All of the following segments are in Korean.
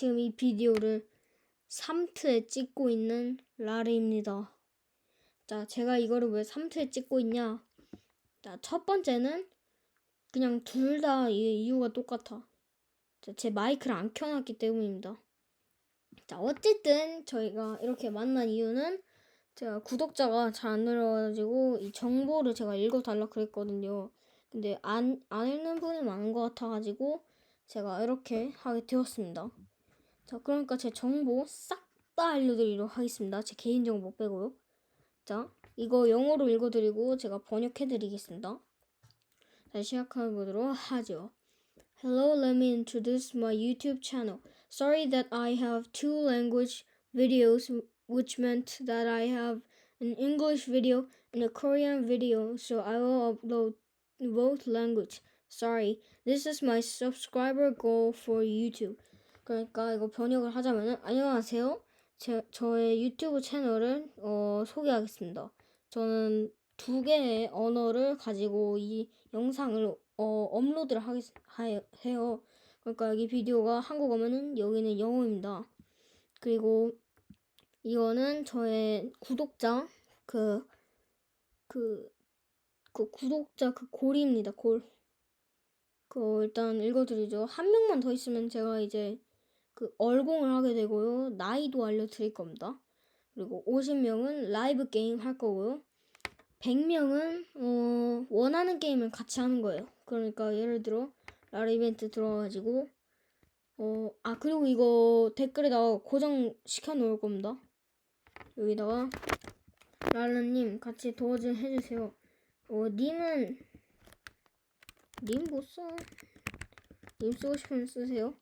지금 이 비디오를 3트에 찍고 있는 라르입니다. 자, 제가 이거를 왜 3트에 찍고 있냐? 자, 첫 번째는 그냥 둘 다 이유가 똑같아. 자, 제 마이크를 안 켜놨기 때문입니다. 자, 어쨌든 저희가 이렇게 만난 이유는 제가 구독자가 잘 안 늘어가지고 이 정보를 제가 읽어달라 그랬거든요. 근데 안, 안 읽는 분이 많은 것 같아가지고 제가 이렇게 하게 되었습니다. 자, 그러니까 제 정보 싹 다 알려드리도록 하겠습니다. 제 개인 정보 빼고요. 자, 이거 영어로 읽어드리고 제가 번역해드리겠습니다. 자, 시작해보도록 하죠. Hello, let me introduce my YouTube channel. Sorry that I have two language videos, which meant that I have an English video and a Korean video, so I will upload both language. Sorry, this is my subscriber goal for YouTube. 그러니까 이거 번역을 하자면은 안녕하세요. 제, 저의 유튜브 채널을 어, 소개하겠습니다. 저는 두 개의 언어를 가지고 이 영상을 어, 업로드를 하겠, 하, 해요. 그러니까 여기 비디오가 한국어면은 여기는 영어입니다. 그리고 이거는 저의 구독자 그 그, 그 구독자 그 골입니다. 골. 그 일단 읽어드리죠. 한 명만 더 있으면 제가 이제 그 얼공을 하게 되고요. 나이도 알려드릴 겁니다. 그리고 50명은 라이브 게임 할 거고요. 100명은 어, 원하는 게임을 같이 하는 거예요. 그러니까 예를 들어 라라 이벤트 들어가지고 어, 아 그리고 이거 댓글에다가 고정 시켜 놓을 겁니다. 여기다가 랄라님 같이 도와 좀 해주세요. 어, 님은 님 못 써. 님 쓰고 싶으면 쓰세요.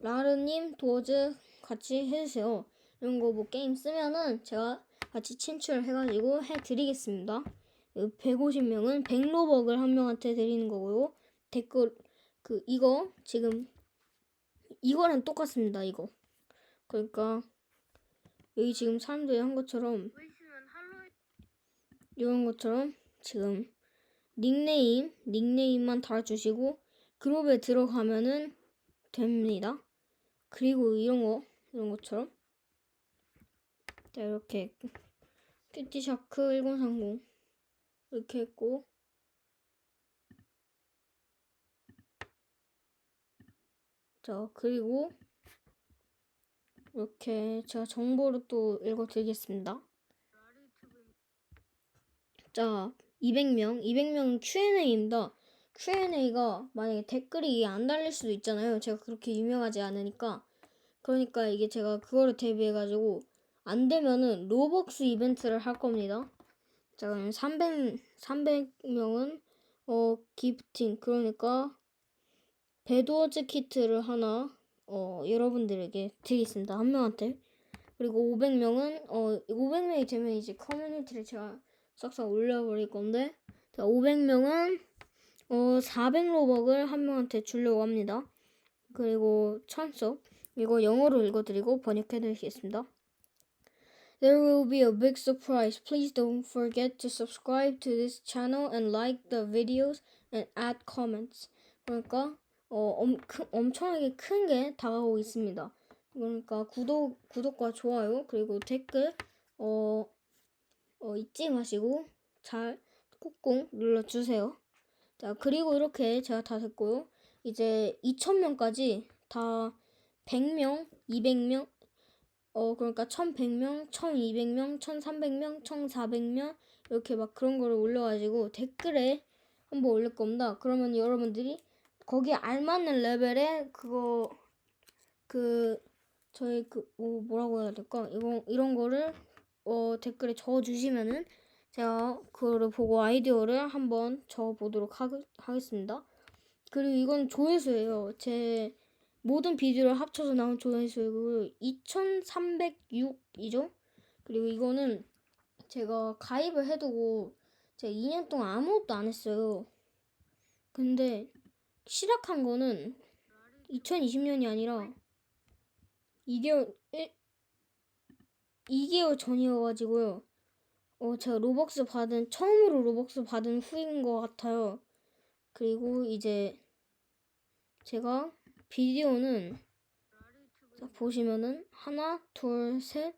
라르님 도어즈 같이 해주세요. 이런 거 뭐 게임 쓰면은 제가 같이 친출해가지고 해드리겠습니다. 150명은 100로벅을 한 명한테 드리는 거고요. 댓글 그 이거 지금 이거랑 똑같습니다. 이거 그러니까 여기 지금 사람들이 한 것처럼 이런 것처럼 지금 닉네임 닉네임만 달아주시고 그룹에 들어가면은 됩니다. 그리고 이런 거 이런 것처럼 자 이렇게 큐티샤크 1030 이렇게 했고 자 그리고 이렇게 제가 정보를 또 읽어드리겠습니다. 자 200명 200명 Q&A입니다. Q&A가 만약에 댓글이 안 달릴 수도 있잖아요. 제가 그렇게 유명하지 않으니까. 그러니까 이게 제가 그거를 대비해가지고 안 되면은 로벅스 이벤트를 할 겁니다. 자 그럼 300 300명은 어 기프팅. 그러니까 배드워즈 키트를 하나 어 여러분들에게 드리겠습니다. 한 명한테. 그리고 500명은 어 500명이 되면 이제 커뮤니티를 제가 싹싹 올려버릴 건데 자 500명은 어 400로벅을 한 명한테 주려고 합니다. 그리고 천석 이거 영어로 읽어드리고 번역해드리겠습니다. There will be a big surprise. Please don't forget to subscribe to this channel and like the videos and add comments. 그러니까 어, 엄, 크, 엄청나게 큰 게 다가오고 있습니다. 그러니까 구독 구독과 좋아요 그리고 댓글 어, 어 잊지 마시고 잘 꾹꾹 눌러주세요. 자 그리고 이렇게 제가 다 됐고요. 이제 2,000명까지 다 100명, 200명, 어, 그러니까 1100명, 1200명, 1300명, 1400명, 이렇게 막 그런 거를 올려가지고 댓글에 한번 올릴 겁니다. 그러면 여러분들이 거기에 알맞는 레벨에 그거, 그, 저희 그, 뭐, 뭐라고 해야 될까? 이거, 이런 거를, 어, 댓글에 적어주시면은 제가 그거를 보고 아이디어를 한번 적어보도록 하, 하겠습니다. 그리고 이건 조회수예요. 제, 모든 비디오를 합쳐서 나온 조회수고 2306이죠. 그리고 이거는 제가 가입을 해두고 제가 2년 동안 아무것도 안 했어요. 근데 시작한 거는 2020년이 아니라 2개월 1, 2개월 전이어가지고요. 어, 제가 로벅스 받은 처음으로 로벅스 받은 후인 것 같아요. 그리고 이제 제가 비디오는 자, 보시면은 하나, 둘, 셋,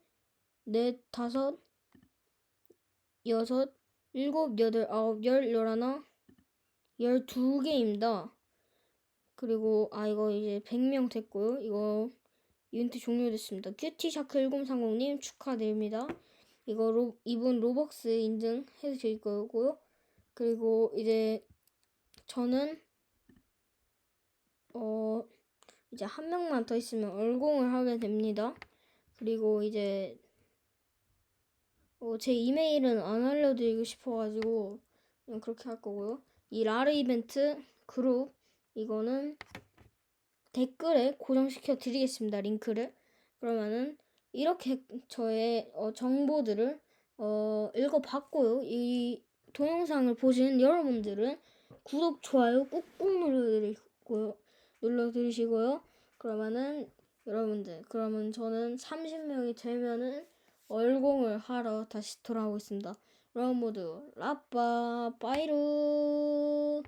넷, 다섯, 여섯, 일곱, 여덟, 아홉, 열, 열하나, 열두 개입니다. 그리고 아 이거 이제 100명 됐고요. 이거 이벤트 종료됐습니다. 큐티샤크 1030님 축하드립니다. 이거 로, 이분 로벅스 인증해 드릴 거고요. 그리고 이제 저는 어 이제 한 명만 더 있으면 얼공을 하게 됩니다. 그리고 이제 어, 제 이메일은 안 알려드리고 싶어가지고 그냥 그렇게 할 거고요. 이 라르 이벤트 그룹 이거는 댓글에 고정시켜 드리겠습니다. 링크를 그러면은 이렇게 저의 어, 정보들을 어, 읽어봤고요. 이 동영상을 보신 여러분들은 구독, 좋아요 꾹꾹 눌러드리고요. 눌러드리시고요. 그러면은 여러분들 그러면 저는 30명이 되면은 얼공을 하러 다시 돌아오겠습니다. 여러분 모두 라빠 빠이루